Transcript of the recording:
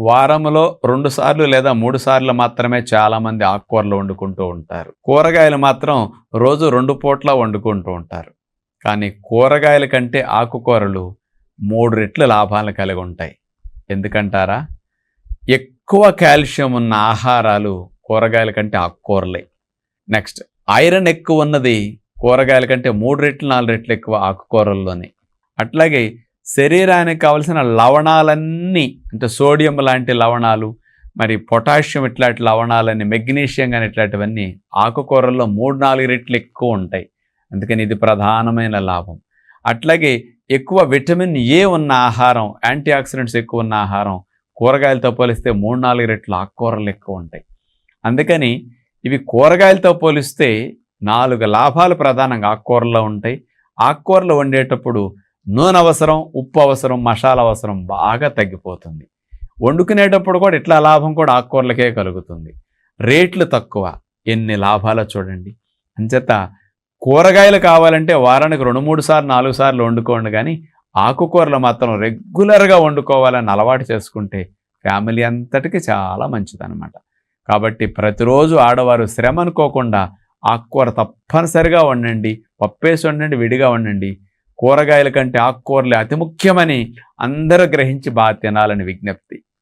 వారంలో రెండు సార్లు లేదా మూడు సార్లు మాత్రమే చాలామంది ఆకుకూరలు వండుకుంటూ ఉంటారు. కూరగాయలు మాత్రం రోజు రెండు పూట్ల వండుకుంటూ ఉంటారు. కానీ కూరగాయల కంటే ఆకుకూరలు మూడు రెట్లు లాభాలను కలిగి ఉంటాయి. ఎందుకంటారా? ఎక్కువ కాల్షియం ఉన్న ఆహారాలు కూరగాయల కంటే ఆకుకూరలే. నెక్స్ట్ ఐరన్ ఎక్కువ ఉన్నది కూరగాయల కంటే మూడు రెట్లు నాలుగు రెట్లు ఎక్కువ ఆకుకూరల్లోనే. అట్లాగే శరీరానికి కావలసిన లవణాలన్నీ అంటే సోడియం లాంటి లవణాలు మరి పొటాషియం ఇట్లాంటి లవణాలని మెగ్నీషియం కానీ ఇట్లాంటివన్నీ ఆకుకూరల్లో మూడు నాలుగు రెట్లు ఎక్కువ ఉంటాయి. అందుకని ఇది ప్రధానమైన లాభం. అట్లాగే ఎక్కువ విటమిన్ ఏ ఉన్న ఆహారం యాంటీ ఆక్సిడెంట్స్ ఎక్కువ ఉన్న ఆహారం కూరగాయలతో పోలిస్తే మూడు నాలుగు రెట్లు ఆకుకూరలు ఎక్కువ ఉంటాయి. అందుకని ఇవి కూరగాయలతో పోలిస్తే నాలుగు లాభాలు ప్రధానంగా ఆకుకూరలో ఉంటాయి. ఆకుకూరలు వండేటప్పుడు నూనె అవసరం ఉప్పు అవసరం మసాలా అవసరం బాగా తగ్గిపోతుంది. వండుకునేటప్పుడు కూడా ఇట్లా లాభం కూడా ఆకుకూరలకే కలుగుతుంది. రేట్లు తక్కువ. ఎన్ని లాభాలో చూడండి. అంచేత కూరగాయలు కావాలంటే వారానికి రెండు మూడు సార్లు నాలుగు సార్లు వండుకోండి కానీ ఆకుకూరలు మాత్రం రెగ్యులర్గా వండుకోవాలని అలవాటు చేసుకుంటే ఫ్యామిలీ అంతటికి చాలా మంచిదన్నమాట. కాబట్టి ప్రతిరోజు ఆడవారు శ్రమ అనుకోకుండా ఆకుకూర తప్పనిసరిగా వండండి. పప్పేసి వండండి విడిగా వండండి. కూరగాయల కంటే ఆకుకూరలే అతి ముఖ్యమని అందరూ గ్రహించి బాగా తినాలని విజ్ఞప్తి.